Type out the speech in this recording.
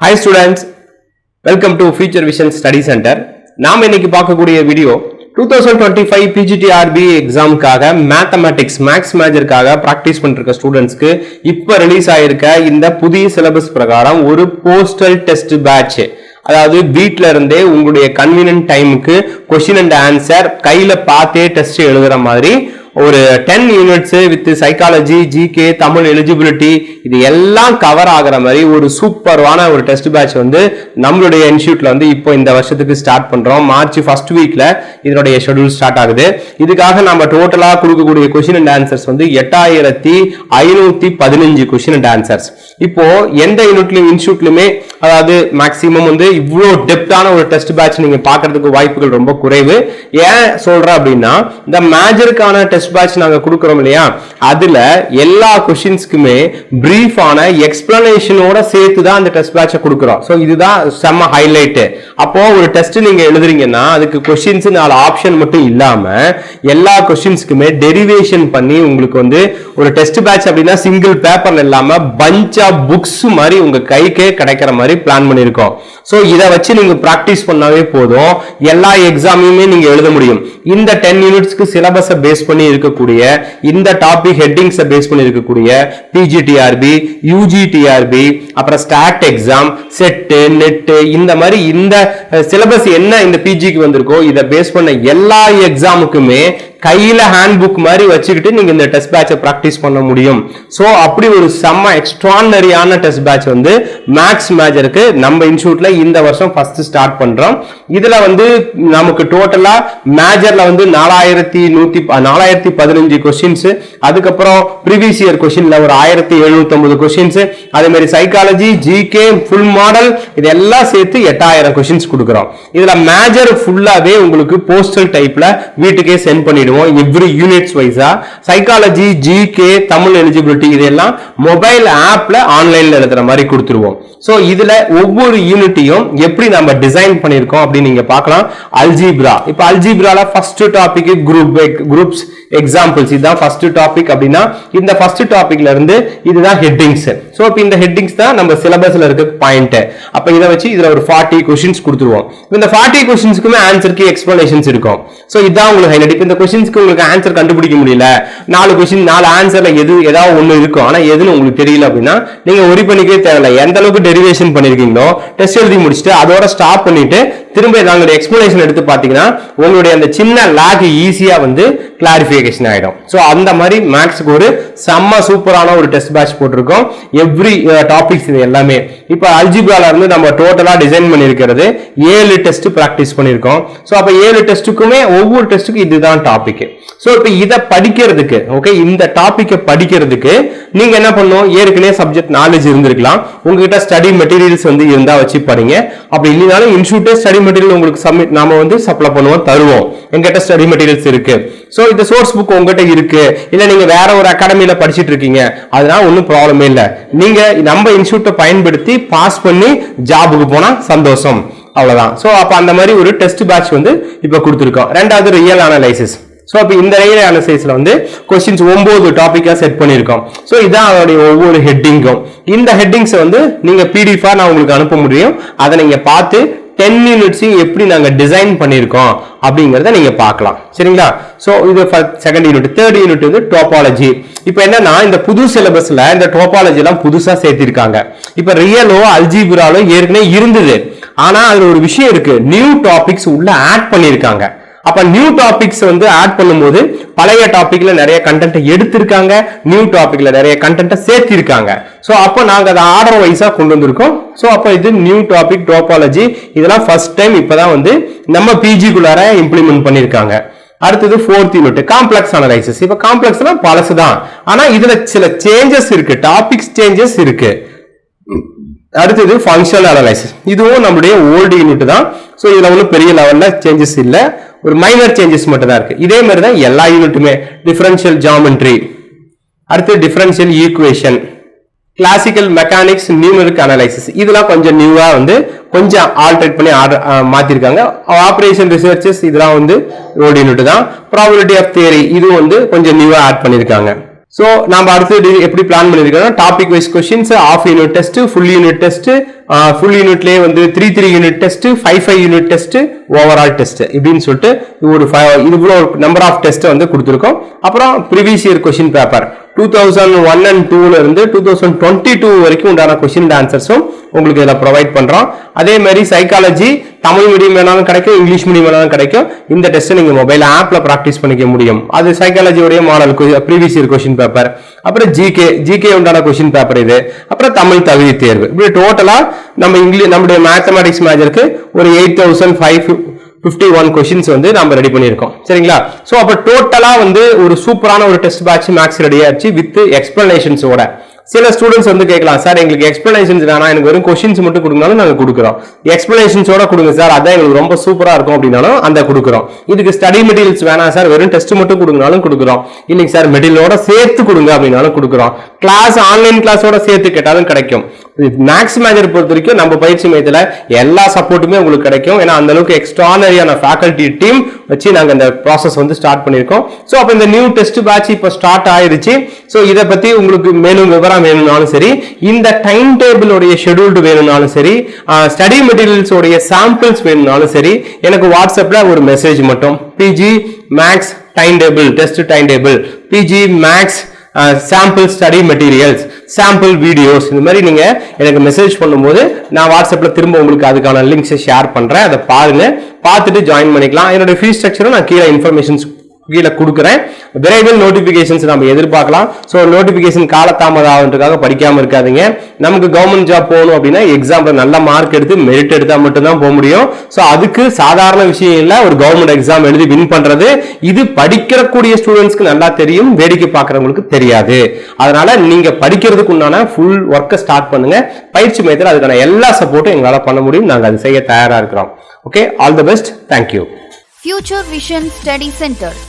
Hi students welcome to future vision study centre நாம் இன்னைக்கு பார்க்கக்கூடிய video two thousand twenty five PGTRB எக்ஸாமுக்காக mathematics maths மேஜருக்காக practice பண்ணிருக்க ஸ்டூடெண்ட்ஸ்க்கு இப்போ ரிலீஸ் ஆயிருக்க இந்த புதிய சிலபஸ் பிரகாரம் ஒரு போஸ்டல் டெஸ்ட் பேட்ச் அதாவது வீட்டில இருந்தே உங்களுடைய கன்வீனியன்ட் டைமுக்கு கொஸ்டின் அண்ட் ஆன்சர் கையில பார்த்தே டெஸ்ட் எழுதுற மாதிரி ஒரு ten units with psychology GK Tamil eligibility இது எல்லாம் கவர் ஆகிற மாதிரி ஒரு சூப்பர்வான ஒரு டெஸ்ட் பேட்ச் வந்து நம்மளுடைய இன்ஸ்டியூட்ல வந்து இப்போ இந்த வருஷத்துக்கு ஸ்டார்ட் பண்றோம். மார்ச் ஃபர்ஸ்ட் வீக்ல இதனுடைய ஷெட்யூல் ஸ்டார்ட் ஆகுது. இதுக்காக நம்ம டோட்டலா கொடுக்கக்கூடிய கொஸ்டின் அண்ட் ஆன்சர்ஸ் வந்து எட்டாயிரத்தி ஐநூத்தி பதினஞ்சு கொஸ்டின் அண்ட் ஆன்சர்ஸ் இப்போ எந்த யூனிட்லயும் இன்ஸ்டியூட்லயுமே அதாவது மேக்சிமம் வந்து இவ்வளோ டெப்தான ஒரு டெஸ்ட் பேட்ச் நீங்க பாக்குறதுக்கு வாய்ப்புகள் ரொம்ப குறைவு. ஏன் சொல்றேன் அப்படின்னா இந்த மேஜருக்கான டெஸ்ட் டெஸ்ட் பேட்ச் நாங்கள் கொடுக்குறோம் இல்லையா? அதில் எல்லா கொஷின்ஸ்க்குமே பிரீஃபான எக்ஸ்பிளனேஷனோட சேர்த்து தான் அந்த டெஸ்ட் பேட்சை கொடுக்குறோம். ஸோ இதுதான் செம்ம ஹைலைட்டு அப்போ ஒரு டெஸ்ட் நீங்கள் எழுதுறீங்கன்னா அதுக்கு கொஷின்ஸ் நாலு ஆப்ஷன் மட்டும் இல்லாமல் எல்லா கொஷின்ஸ்க்குமே டெரிவேஷன் பண்ணி உங்களுக்கு வந்து ஒரு டெஸ்ட் பேட்ச் அப்படின்னா சிங்கிள் பேப்பர் இல்லாமல் பஞ்ச் ஆஃப் புக்ஸ் மாதிரி உங்கள் கைக்கே கிடைக்கிற மாதிரி பிளான் பண்ணியிருக்கோம் ஸோ இதை வச்சு நீங்க ப்ராக்டிஸ் பண்ணாவே போதும். எல்லா எக்ஸாமையுமே நீங்கள் எழுத முடியும். இந்த டென் யூனிட்ஸ்க்கு சிலபஸை பேஸ் பண்ணி இருக்கக்கூடிய இந்த டாபிக் ஹெட்டிங்ஸை பேஸ் பண்ணி இருக்கக்கூடிய பிஜிடிஆர்பி யூஜிடிஆர்பி அப்புறம் ஸ்டாட் எக்ஸாம் செட்டு நெட்டு இந்த மாதிரி இந்த சிலபஸ் என்ன இந்த பிஜிக்கு வந்திருக்கோ இதை பேஸ் பண்ண எல்லா எக்ஸாமுக்குமே கையில ஹேண்ட் புக் மாதிரி வச்சுக்கிட்டு நீங்க இந்த டெஸ்ட் பேட்சை ப்ராக்டிஸ் பண்ண முடியும். ஸோ அப்படி ஒரு செம்ம எக்ஸ்ட்ரானரியான டெஸ்ட் பேட்ச் வந்து மேக்ஸ் மேஜருக்கு நம்ம இன்ஸ்டியூட்ல இந்த வருஷம் ஃபர்ஸ்ட் ஸ்டார்ட் பண்றோம். இதுல வந்து நமக்கு டோட்டலா மேஜர்ல வந்து நாலாயிரத்தி நூத்தி நாலாயிரத்தி பதினஞ்சு கொஸ்டின்ஸ் அதுக்கப்புறம் ப்ரீவியஸ் இயர் கொஸ்டின்ல ஒரு ஆயிரத்தி எழுநூத்தி ஐம்பது கொஸ்டின்ஸ் அதே மாதிரி சைக்காலஜி ஜிகே ஃபுல் மாடல் இதெல்லாம் சேர்த்து எட்டாயிரம் கொஸ்டின்ஸ் கொடுக்குறோம். இதுல மேஜர் ஃபுல்லாவே உங்களுக்கு போஸ்டல் டைப்ல வீட்டுக்கே சென்ட் பண்ணிடுவோம் எவ்ரி யூனிட்ஸ் வைஸா சைக்காலஜி ஜிகே தமிழ் எலிஜிபிலிட்டி இதெல்லாம் மொபைல் ஆப்ல ஆன்லைன்ல எழுதுற மாதிரி கொடுத்துருவோம். ஸோ இதுல ஒவ்வொரு யூனிட்டையும் எப்படி நம்ம டிசைன் பண்ணியிருக்கோம் அப்படின்னு நீங்க பார்க்கலாம். அல்ஜிப்ரா இப்போ அல்ஜிப்ரால first topic group groups examples இதுதான் ஃபர்ஸ்ட் டாபிக் அப்படின்னா இந்த ஃபர்ஸ்ட் டாபிக்ல இருந்து இதுதான் ஹெட்டிங்ஸ் ஸோ இப்போ இந்த ஹெட்டிங்ஸ் தான் நம்ம சிலபஸ்ல இருக்க பாயிண்ட் அப்ப இதை வச்சு இதுல ஒரு ஃபார்ட்டி கொஸ்டின்ஸ் கொடுத்துருவோம். இந்த ஃபார்ட்டி கொஸ்டின்ஸ்க்குமே ஆன்சருக்கு எக்ஸ்பிளனேஷன்ஸ் இருக்கும். ஸோ இதான் உங்களுக்கு ஹைலைட் இப்போ இந்த கொஸ்டின்ஸ்க்கு உங்களுக்கு ஆன்சர் கண்டுபிடிக்க முடியல. நாலு கொஸ்டின் நாலு ஆன்சர்ல எது ஏதாவது ஒன்று இருக்கும். ஆனா எதுன்னு உங்களுக்கு தெரியல அப்படின்னா நீங்க ஒரி பண்ணிக்கவே தேவையில்ல. எந்த அளவுக்கு டெரிவேஷன் பண்ணிருக்கீங்களோ டெஸ்ட் எழுதி முடிச்சுட்டு அதோட ஸ்டாப் பண்ணிட்டு திரும்ப நாங்கள் எக்ஸ்பிளேஷன் எடுத்து பார்த்தீங்கன்னா உங்களுடைய அந்த சின்ன லேக் ஈஸியாக வந்து கிளாரிஃபிகேஷன் ஆகிடும் ஸோ அந்த மாதிரி மேக்ஸுக்கு ஒரு செம்ம சூப்பரான ஒரு டெஸ்ட் பேட்ச் போட்டிருக்கோம். எவ்ரி டாபிக்ஸ் uh, இது எல்லாமே. இப்போ அல்ஜிப்ரால இருந்து நம்ம டோட்டலாக டிசைன் பண்ணியிருக்கிறது ஏழு டெஸ்ட் ப்ராக்டிஸ் பண்ணியிருக்கோம். ஸோ அப்போ ஏழு டெஸ்ட்டுக்குமே ஒவ்வொரு டெஸ்ட்டுக்கும் இதுதான் டாபிக் ஸோ இப்போ இதை படிக்கிறதுக்கு ஓகே இந்த டாப்பிக்கை படிக்கிறதுக்கு நீங்க என்ன பண்ணும் ஏற்கனவே சப்ஜெக்ட் நாலேஜ் இருந்திருக்கலாம். உங்ககிட்ட ஸ்டடி மெட்டீரியல்ஸ் வந்து இருந்தா வச்சு படிங்க. அப்படி இல்லைனாலும் இன்ஸ்டியூட்டே ஸ்டடி மெட்டீரியல் உங்களுக்கு சப்மிட் நாம வந்து சப்ளை பண்ணுவோம் தருவோம். எங்கிட்ட ஸ்டடி மெட்டீரியல்ஸ் இருக்கு. ஸோ இந்த சோர்ஸ் புக் உங்ககிட்ட இருக்கு. இல்ல நீங்க வேற ஒரு அகாடமியில படிச்சிட்டு இருக்கீங்க. அதனால ஒன்றும் ப்ராப்ளமே இல்லை. நீங்க நம்ம இன்ஸ்டியூட்டை பயன்படுத்தி பாஸ் பண்ணி ஜாபுக்கு போனா சந்தோஷம். அவ்வளவுதான். ஸோ அப்போ அந்த மாதிரி ஒரு டெஸ்ட் பேட்ச் வந்து இப்போ கொடுத்துருக்கோம். ரெண்டாவது ரியல் அனலைசிஸ் ஸோ அப்போ இந்த ரியல் அனசைஸில் வந்து கொஸ்டின்ஸ் ஒம்பது டாப்பிக்காக செட் பண்ணியிருக்கோம். ஸோ இதான் அதோடைய ஒவ்வொரு ஹெட்டிங்கும் இந்த ஹெட்டிங்ஸை வந்து நீங்கள் பிடிஎஃபாக நான் உங்களுக்கு அனுப்ப முடியும். அதை நீங்கள் பார்த்து டென் யூனிட்ஸையும் எப்படி நாங்கள் டிசைன் பண்ணியிருக்கோம் அப்படிங்கிறத நீங்கள் பார்க்கலாம். சரிங்களா? ஸோ இது செகண்ட் யூனிட் தேர்ட் யூனிட் வந்து டோபாலஜி இப்போ என்னன்னா இந்த புது சிலபஸில் இந்த டோபாலஜிலாம் புதுசாக சேர்த்திருக்காங்க. இப்போ ரியலோ அல்ஜிபுராலோ ஏற்கனவே இருந்தது. ஆனால் அதில் ஒரு விஷயம் இருக்கு. நியூ டாபிக்ஸ் உள்ள ஆட் பண்ணியிருக்காங்க. அப்ப நியூ டாபிக்ஸ் வந்து ஆட் பண்ணும்போது பழைய டாபிக்ல நிறைய கண்டென்ட் எடுத்திருக்காங்க நியூ டாபிக்ல நிறைய கண்டென்ட்டை சேர்த்திருக்காங்க. ஸோ அப்போ நாங்கள் அதை ஆர்டர் வைஸாக கொண்டு வந்திருக்கோம். ஸோ அப்போ இது நியூ டாபிக் டோபாலஜி இதெல்லாம் ஃபர்ஸ்ட் டைம் இப்பதான் வந்து நம்ம பிஜிக்குள்ளார இம்ப்ளிமெண்ட் பண்ணியிருக்காங்க அடுத்தது ஃபோர்த் யூனிட் காம்ப்ளெக்ஸ் அனலைசிஸ் இப்போ காம்ப்ளெக்ஸ்லாம் பழசு தான் ஆனால் இதில் சில சேஞ்சஸ் இருக்கு டாபிக்ஸ் சேஞ்சஸ் இருக்கு. அடுத்தது ஃபங்க்ஷனல் அனலைசிஸ் இதுவும் நம்முடைய ஓல்டு யூனிட் தான். ஸோ இதில் ஒன்றும் பெரிய லெவலில் சேஞ்சஸ் இல்லை. ஒரு மைனர் சேஞ்சஸ் மட்டும் தான் இருக்கு. இதே மாதிரி தான் எல்லா யூனிட்டுமே டிஃபரன்ஷியல் ஜாமெண்ட்ரி அடுத்து differential equation classical mechanics numeric analysis இதெல்லாம் கொஞ்சம் நியூவாக வந்து கொஞ்சம் ஆல்ட்ரேட் பண்ணி ஆர்டர் மாத்திருக்காங்க. ஆப்ரேஷன் ரிசர்ச்சஸ் இதெல்லாம் வந்து ஓல்டு யூனிட் தான். ப்ராபிலிட்டி ஆஃப் தியரி இது வந்து கொஞ்சம் நியூவாக ஆட் பண்ணியிருக்காங்க ஸோ நம்ம அடுத்து எப்படி பிளான் பண்ணியிருக்கோம் topic wise questions of unit test full unit test full யூனிட்லேயே வந்து three three unit test five five unit test overall test இப்படின்னு சொல்லிட்டு ஒரு ஃபைவ் இவ்வளோ நம்பர் ஆஃப் டெஸ்ட் வந்து கொடுத்துருக்கோம். அப்புறம் previous year question paper two thousand one and டூல இருந்து டூ தௌசண்ட் டுவெண்ட்டி டூ வரைக்கும் உண்டான கொஸ்டின் ஆன்சர்ஸும் உங்களுக்கு இதில் ப்ரொவைட் பண்ணுறோம் அதே மாதிரி சைக்காலஜி தமிழ் மீடியம் வேணாலும் கிடைக்கும் இங்கிலீஷ் மீடியம் வேணாலும் கிடைக்கும். இந்த டெஸ்ட்டை நீங்கள் மொபைல் ஆப்பில் ப்ராக்டிஸ் பண்ணிக்க முடியும். அது சைக்காலஜியோடைய model previous year question paper அப்புறம் ஜிகே ஜிகே உண்டான கொஸ்டின் பேப்பர் இது. அப்புறம் தமிழ் தகுதி தேர்வு. இப்படி டோட்டலாக நம்ம இங்கிலீஷ் நம்முடைய மேத்தமெட்டிக்ஸ் மேஜருக்கு ஒரு eight thousand five fifty one questions வந்து நம்ம ரெடி பண்ணியிருக்கோம். சரிங்களா? ஸோ அப்போ டோட்டலாக வந்து ஒரு சூப்பரான ஒரு டெஸ்ட் பேட்ச் மேக்ஸ் ரெடி ஆச்சு வித் எக்ஸ்பிளனேஷன்ஸோட சில ஸ்டூடெண்ட்ஸ் வந்து கேட்கலாம் சார் எங்களுக்கு எக்ஸ்பிளனேஷன்ஸ் வேணாம். எனக்கு வெறும் கொஷின்ஸ் மட்டும் கொடுங்கனாலும் நாங்கள் கொடுக்குறோம். எக்ஸ்பிளனேஷன்ஸோட கொடுங்க சார். அதான் எங்களுக்கு ரொம்ப சூப்பராக இருக்கும் அப்படின்னாலும் அந்த கொடுக்குறோம். இதுக்கு ஸ்டடி மெட்டீரியல்ஸ் வேணாம் சார். வெறும் டெஸ்ட் மட்டும் கொடுங்கனாலும் கொடுக்குறோம். இல்லைங்க சார் மெட்டீரியலோட சேர்த்து கொடுங்க அப்படின்னாலும் கொடுக்குறோம். கிளாஸ் ஆன்லைன் கிளாஸோட சேர்த்து கேட்டாலும் கிடைக்கும். மேக்ஸ் மேஜர் பொறுத்த வரைக்கும் நம்ம பயிற்சி மையத்தில் எல்லா சப்போர்ட்டுமே உங்களுக்கு கிடைக்கும். ஏன்னா அந்த அளவுக்கு எக்ஸ்ட்ரானரியான ஃபேக்கல்டி டீம் வச்சு நாங்கள் இந்த ப்ராசஸ் வந்து ஸ்டார்ட் பண்ணியிருக்கோம். ஸோ அப்போ இந்த நியூ டெஸ்ட் பேட்ச் இப்போ ஸ்டார்ட் ஆயிருச்சு. ஸோ இதை பற்றி உங்களுக்கு மேலும் விவரம் வேணும்னாலும் சரி இந்த டைம் டேபிளுடைய ஷெடியூல்டு வேணும்னாலும் சரி ஸ்டடி மெட்டீரியல்ஸ் உடைய சாம்பிள்ஸ் வேணும்னாலும் சரி எனக்கு வாட்ஸ்அப்பில் ஒரு மெசேஜ் மட்டும். PG maths time table test time table PG maths sample study materials sample videos இந்த மாதிரி நீங்க எனக்கு மெசேஜ் பண்ணும்போது நான் வாட்ஸ்அப்ல திரும்ப உங்களுக்கு அதுக்கான லிங்க்ஸை ஷேர் பண்றேன். அதை பாருங்க. பார்த்துட்டு ஜாயின் பண்ணிக்கலாம். என்னோட ஃபீஸ் ஸ்ட்ரக்சரும் நான் கீழே இன்ஃபர்மேஷன்ஸ் கீழே கொடுக்குறேன். விரைவில் நோட்டிபிகேஷன்ஸ் நம்ம எதிர்பார்க்கலாம். ஸோ நோட்டிபிகேஷன் காலதாமதம் ஆகுன்றதுக்காக படிக்காமல் இருக்காதீங்க. நமக்கு கவர்மெண்ட் ஜாப் போகணும் அப்படின்னா எக்ஸாம்ல நல்ல மார்க் எடுத்து மெரிட் எடுத்தால் மட்டும்தான் போக முடியும். ஸோ அதுக்கு சாதாரண விஷயம் இல்லை. ஒரு கவர்மெண்ட் எக்ஸாம் எழுதி வின் பண்றது. இது படிக்கிறக்கூடிய ஸ்டூடெண்ட்ஸ்க்கு நல்லா தெரியும். வேடிக்கை பார்க்குறவங்களுக்கு தெரியாது. அதனால நீங்க படிக்கிறதுக்கு உண்டான ஃபுல் ஒர்க்கை ஸ்டார்ட் பண்ணுங்க. பயிற்சி மையத்தில் அதுக்கான எல்லா சப்போர்ட்டும் எங்களால் பண்ண முடியும். நாங்கள் அது செய்ய தயாராக இருக்கிறோம். Okay all the best thank you Future Vision Study Center.